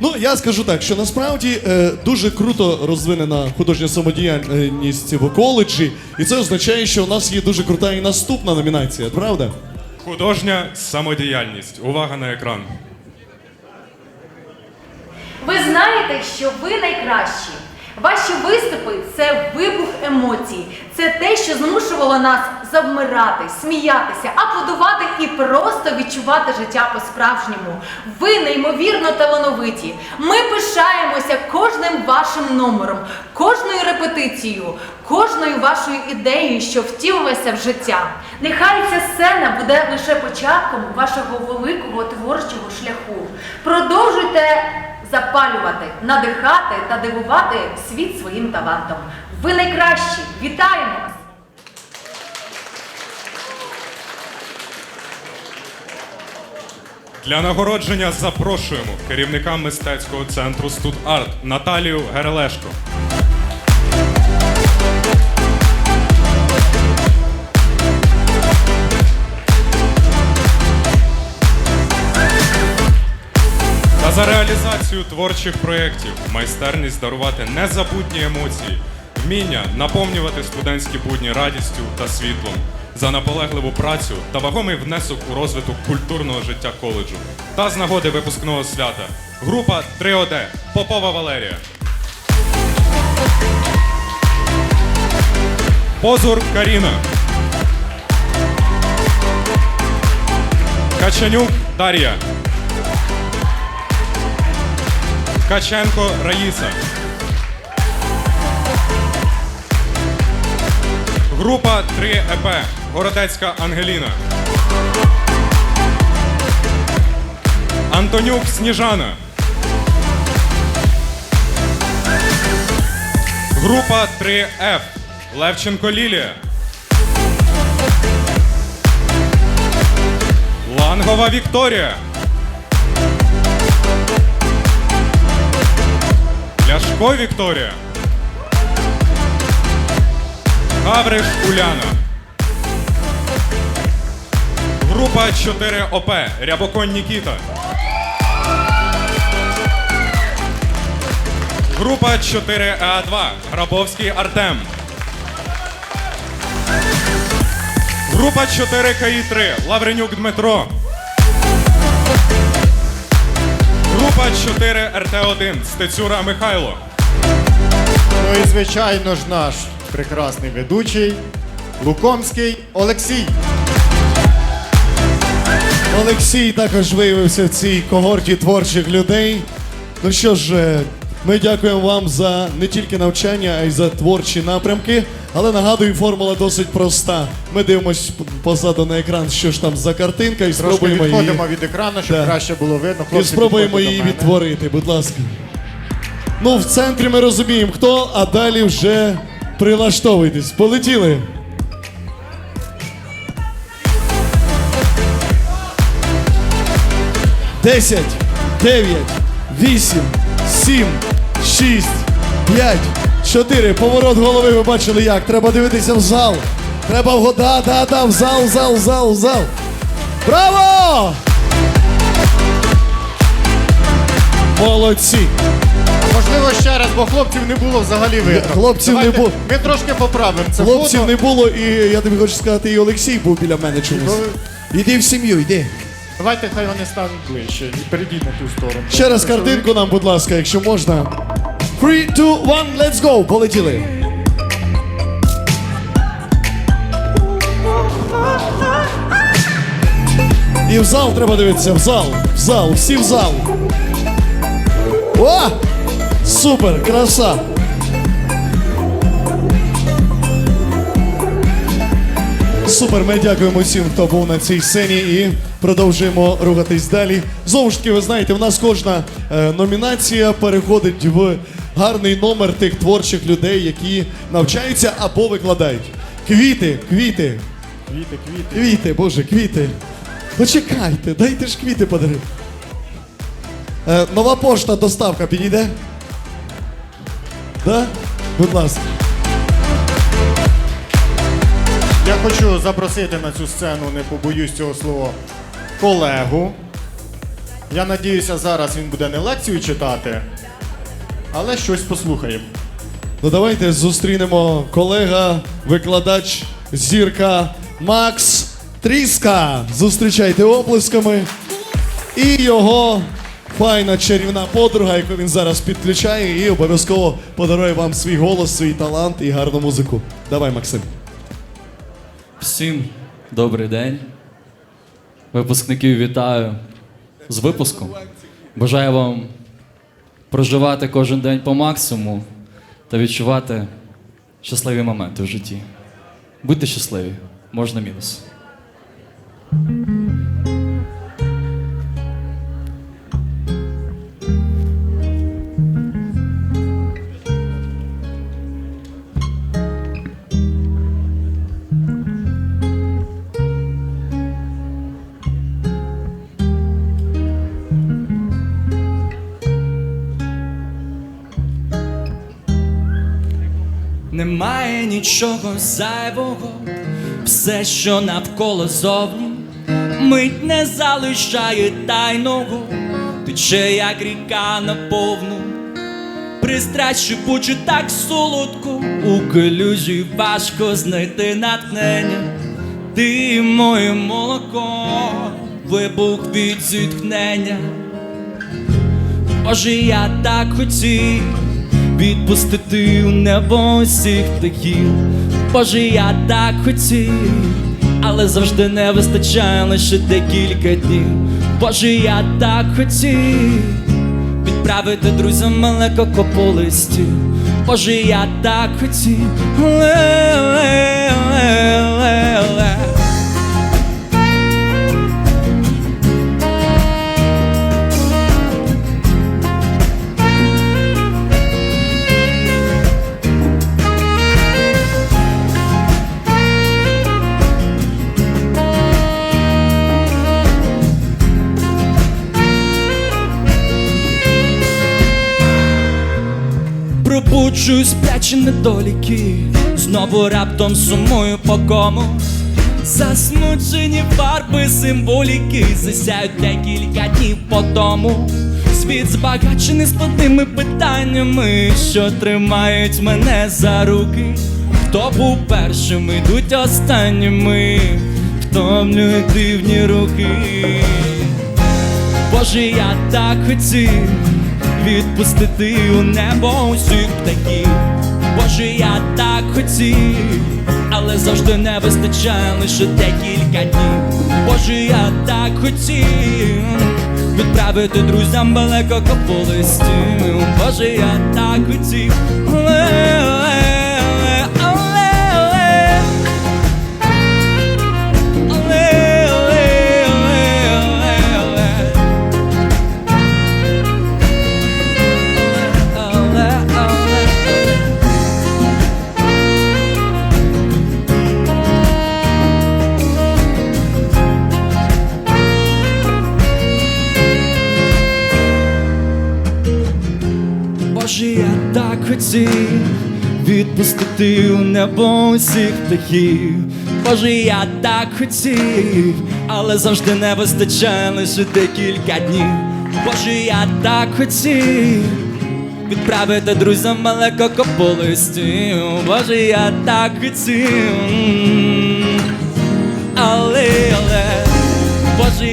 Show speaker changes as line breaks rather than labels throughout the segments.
Ну, я скажу так, що насправді е, дуже круто розвинена художня самодіяльність в коледжі, і це означає, що у нас є дуже крута і наступна номінація, правда?
Художня самодіяльність. Увага на екран.
Ви знаєте, що ви найкращі. Ваші виступи це вибух емоцій, це те, що змушувало нас завмирати, сміятися, аплодувати і просто відчувати життя по-справжньому. Ви неймовірно талановиті. Ми пишаємося кожним вашим номером, кожною репетицією, кожною вашою ідеєю, що втілилася в життя. Нехай ця сцена буде лише початком вашого великого творчого шляху. Продовжуйте запалювати, надихати та дивувати світ своїм талантом. Ви найкращі! Вітаємо вас!
Для нагородження запрошуємо керівника мистецького центру Стударт Наталію Герелешко. За реалізацію творчих проєктів, майстерність дарувати незабутні емоції, вміння наповнювати студентські будні радістю та світлом, за наполегливу працю та вагомий внесок у розвиток культурного життя коледжу. Та з нагоди випускного свята. Група 3ОД Попова Валерія. Позур Каріна. Качанюк Дар'я. Каченко Раїса. Група 3 ЕП. Городецька Ангеліна. Антонюк Сніжана. Група 3 Ф. Левченко Лілія. Лангова Вікторія. Ляшко Вікторія. Гавриш Уляна. Група 4 ОП. Рябоконь Нікіта. Група 4 АА2. Грабовський Артем. Група 4 КІ3. Лавренюк Дмитро. Група 4 РТ1. Стецюра Михайло.
Ну і звичайно ж наш прекрасний ведучий Лукомський Олексій.
Олексій також виявився в цій когорті творчих людей. Ну що ж, е, ми дякуємо вам за не тільки навчання, а й за творчі напрямки. Але нагадую, формула досить проста. Ми дивимось позаду на екран, що ж там за картинка, і
Трошки
спробуємо її,
відходимо від екрану, щоб
Да.
краще було видно.
і
Хлопці,
спробуємо
підходьте
її
мене.
відтворити, будь ласка. Ну, в центрі ми розуміємо, хто, а далі вже прилаштовуйтесь. Полетіли. Десять, дев'ять, вісім, сім, шість, п'ять, чотири. Поворот голови ви бачили як. Треба дивитися в зал. Треба в да, да, да, в зал, зал, зал, в зал. Браво! Молодці!
Можливо, ще раз, бо хлопців не було взагалі видно.
Хлопців не було.
Ми трошки поправимо це
Хлопців
фото.
не було, і я тобі хочу сказати, і Олексій був біля мене чомусь. Іди в сім'ю, йди.
Давайте хай вони стануть ближче і перейдіть на ту сторону.
Ще раз картинку нам, будь ласка, якщо можна. 3, 2, 1, let's go! Полетіли. І в зал треба дивитися, в зал, в зал, всі в зал. О! Супер, краса! Супер, ми дякуємо всім, хто був на цій сцені і продовжуємо рухатись далі. Знову ж таки, ви знаєте, в нас кожна е, номінація переходить в гарний номер тих творчих людей, які навчаються або викладають. Квіти, квіти,
Квіти, квіти.
квіти, боже, квіти. Почекайте, дайте ж квіти подарити. Е, нова пошта, доставка підійде? Да? Будь ласка.
Я хочу запросити на цю сцену, не побоюсь цього слова, колегу. Я надіюся, зараз він буде не лекцію читати, але щось послухаємо.
Ну давайте зустрінемо колега, викладач, зірка Макс Тріска. Зустрічайте оплесками. І його файна чарівна подруга, яку він зараз підключає, і обов'язково подарує вам свій голос, свій талант і гарну музику. Давай, Максим.
Всім добрий день. Випускників вітаю з випуском. Бажаю вам проживати кожен день по максимуму та відчувати щасливі моменти в житті. Будьте щасливі, можна мінус. Немає нічого зайвого, все, що навколо зовні, мить не залишає тайного, тече, як ріка наповну, пристрасть шипуче так солодко, у калюжі важко знайти натхнення, ти моє молоко, вибух від зіткнення. Боже, я так хотів відпустити у небо усіх птахів. Боже, я так хотів, але завжди не вистачає лише декілька днів. Боже, я так хотів відправити друзям малеко по листі. Боже, я так хотів. Ле-ле-ле-ле-ле. Пробуджую сплячі недоліки, знову раптом сумую по кому. Засмучені фарби символіки засяють декілька днів по тому. Світ збагачений складними питаннями, що тримають мене за руки. Хто був першим, ідуть останніми, втомлюють дивні рухи. Боже, я так хотів відпустити у небо усіх птахів. Боже, я так хотів, але завжди не вистачає лише декілька днів. Боже, я так хотів відправити друзям далеко по листі. Боже, я так хотів. Так відпустити у небо усіх птахів. Боже, я так хотів, але завжди не вистачає лише декілька днів. Боже, я так хотів відправити друзям маленько по листі. Боже, я так хотів. Але, але, Боже,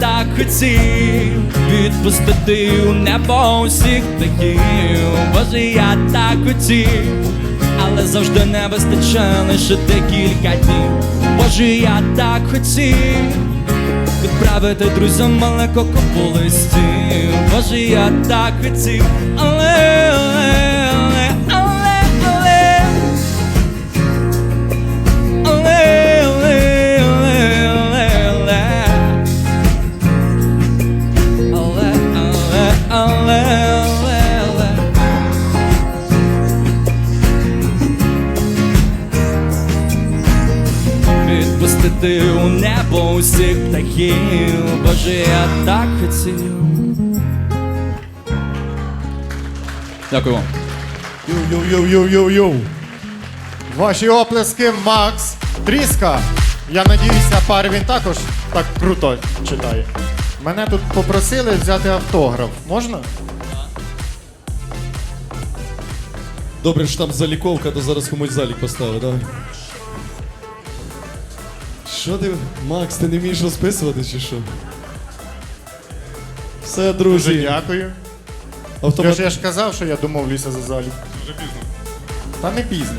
так хотів відпустити у небо усіх птахів. Боже, я так хотів, але завжди не вистачає лише декілька днів. Боже, я так хотів відправити друзям маленько по листі. Боже, я так хотів, але, так хотів. Дякую вам.
Йоу-йоу-йоу-йоу-йоу.
Ваші оплески, Макс Тріска. Я надіюся, пари він також так круто читає. Мене тут попросили взяти автограф. Можна?
Добре, що там заліковка, то зараз комусь залік поставить, давай. Що ти, Макс, ти не вмієш розписувати чи що? Все,
Дуже
друзі.
дякую. Я ж, я ж казав, що я домовлюся за залік.
Вже пізно.
Та не пізно.